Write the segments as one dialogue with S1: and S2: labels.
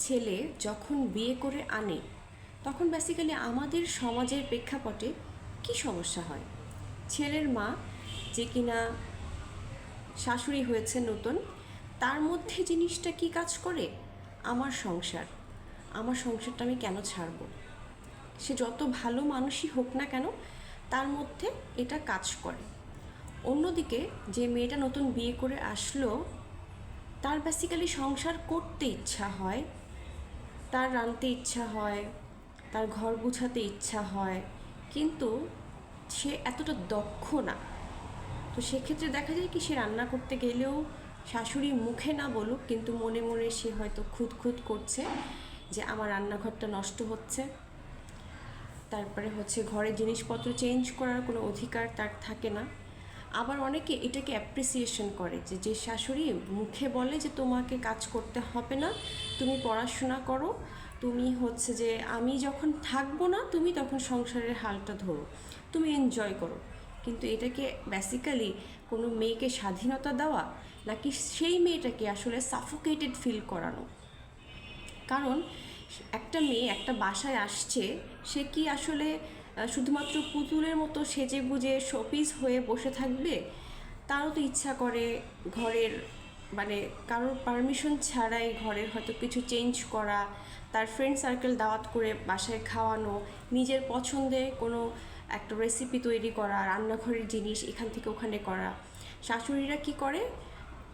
S1: ছেলে যখন বিয়ে করে আনে, তখন বেসিক্যালি আমাদের সমাজের প্রেক্ষাপটে কি সমস্যা হয়? ছেলের মা যে কিনা শাশুড়ি হয়েছে নতুন, তার মধ্যে জিনিসটা কি কাজ করে? আমার সংসার। আমার সংসারটা আমি কেন ছাড়বো? সে যত ভালো মানুষই হোক না কেন, তার মধ্যে এটা কাজ করে। অন্যদিকে যে মেয়েটা নতুন বিয়ে করে আসলো, তার বেসিক্যালি সংসার করতে ইচ্ছা হয় তার রাঁধতে ইচ্ছা হয়, তার ঘর গুছাতে ইচ্ছা হয়, কিন্তু সে এতটা দক্ষ না। তো সেক্ষেত্রে দেখা যায় কি, সে রান্না করতে গেলেও শাশুড়ি মুখে না বলুক, কিন্তু মনে মনে সে হয়তো খুদ খুদ করছে যে আমার রান্নাঘরটা নষ্ট হচ্ছে। তারপরে হচ্ছে ঘরের জিনিসপত্র চেঞ্জ করার কোনো অধিকার তার থাকে না। আবার অনেকে এটাকে অ্যাপ্রিসিয়েশন করে যে যে শাশুড়ি মুখে বলে যে, তোমাকে কাজ করতে হবে না, তুমি পড়াশোনা করো, তুমি হচ্ছে যে, আমি যখন থাকব না, তুমি তখন সংসারের হালটা ধরো, তুমি এনজয় করো। কিন্তু এটাকে বেসিক্যালি কোনো মেয়েকে স্বাধীনতা দেওয়া, নাকি সেই মেয়েটাকে আসলে সাফোকেটেড ফিল করানো? কারণ, একটা মেয়ে একটা বাসায় আসছে, সে কি আসলে শুধুমাত্র পুতুলের মতো সেজে গুজে শোপিস হয়ে বসে থাকবে, তারও তো ইচ্ছা করে ঘরের মানে কারোর পারমিশন ছাড়াই ঘরের হয়তো কিছু চেঞ্জ করা, তার ফ্রেন্ড সার্কেল দাওয়াত করে বাসায় খাওয়ানো, নিজের পছন্দে কোনো একটা রেসিপি তৈরি করা, রান্নাঘরের জিনিস এখান থেকে ওখানে করা। শাশুড়িরা কি করে?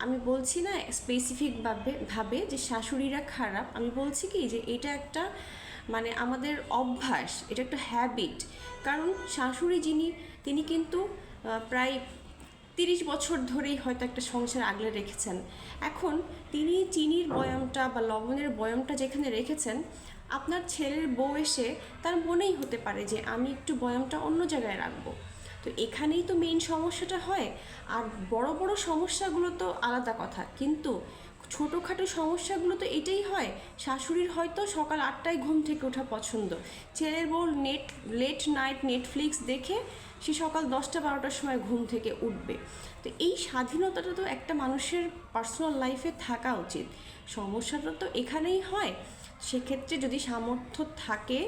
S1: আমি বলছি না স্পেসিফিকভাবে ভাবে যে শাশুড়িরা খারাপ, আমি বলছি কি যে এটা একটা মানে আমাদের অভ্যাস, এটা একটা হ্যাবিট কারণ শাশুড়ি যিনি, তিনি কিন্তু প্রায় তিরিশ বছর ধরেই হয়তো একটা সংসার আগলে রেখেছেন। এখন তিনি চিনির বয়ামটা বা লবণের বয়ামটা যেখানে রেখেছেন, আপনার ছেলের বউ এসে তার মনেই হতে পারে যে আমি একটু বয়ামটা অন্য জায়গায় রাখব। তো এখানেই তো মেইন সমস্যাটা হয়। আর বড় বড় সমস্যাগুলো তো আলাদা কথা। কিন্তু ছোটোখাটো সমস্যাগুলো তো এটাই হয়। শাশুড়ির হয়তো সকাল আটটায় ঘুম থেকে ওঠা পছন্দ। ছেলের বউ নেট লেট নাইট নেটফ্লিক্স দেখে সে সকাল দশটা বারোটার সময় ঘুম থেকে উঠবে। তো এই স্বাধীনতাটা তো একটা মানুষের পার্সোনাল লাইফে থাকা উচিত। সমস্যাটা তো এখানেই হয়। সেক্ষেত্রে যদি সামর্থ্য থাকে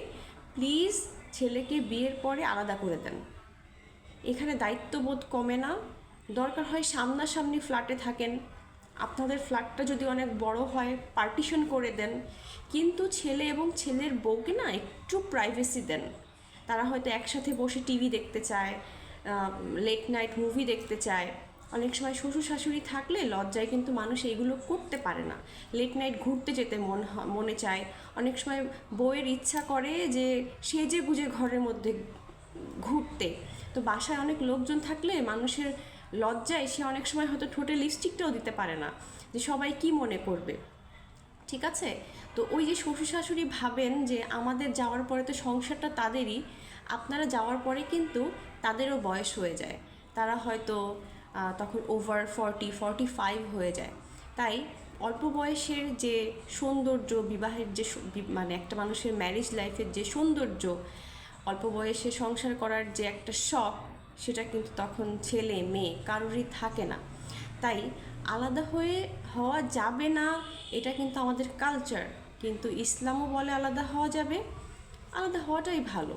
S1: প্লিজ ছেলেকে বিয়ের পরে আলাদা করে দেন। এখানে দায়িত্ববোধ কমে না। দরকার হয় সামনাসামনি ফ্ল্যাটে থাকেন। আপনাদের ফ্ল্যাটটা যদি অনেক বড় হয় পার্টিশন করে দেন। কিন্তু ছেলে এবং ছেলের বউকে না একটু প্রাইভেসি দেন। তারা হয়তো একসাথে বসে টিভি দেখতে চায় লেট নাইট মুভি দেখতে চায়। অনেক সময় শ্বশুর শাশুড়ি থাকলে লজ্জায় কিন্তু মানুষ এইগুলো করতে পারে না। লেট নাইট ঘুরতে যেতে মন মনে চায়। অনেক সময় বউয়ের ইচ্ছা করে যে সেজে গুজে ঘরের মধ্যে ঘুরতে। তো বাসায় অনেক লোকজন থাকলে মানুষের লজ্জায় সে অনেক সময় হয়তো ঠোঁটে লিপস্টিকটাও দিতে পারে না, যে সবাই কি মনে করবে? ঠিক আছে? তো ওই যে শ্বশুর শাশুড়ি ভাবেন যে আমাদের যাওয়ার পরে তো সংসারটা তাদেরই, আপনারা যাওয়ার পরে কিন্তু তাদেরও বয়স হয়ে যায়। তারা হয়তো তখন ওভার ফর্টি ফর্টি ফাইভ হয়ে যায়। তাই অল্প বয়সের যে সৌন্দর্য, বিবাহের যে মানে একটা মানুষের ম্যারেজ লাইফের যে সৌন্দর্য, অল্প বয়সে সংসার করার যে একটা শখ সেটা কিন্তু তখন ছেলে, মেয়ে, কারোরই থাকে না। তাই আলাদা হয়ে হওয়া যাবে না, এটা কিন্তু আমাদের কালচার কিন্তু ইসলামও বলে আলাদা হওয়া যাবে। আলাদা হওয়াটাই ভালো।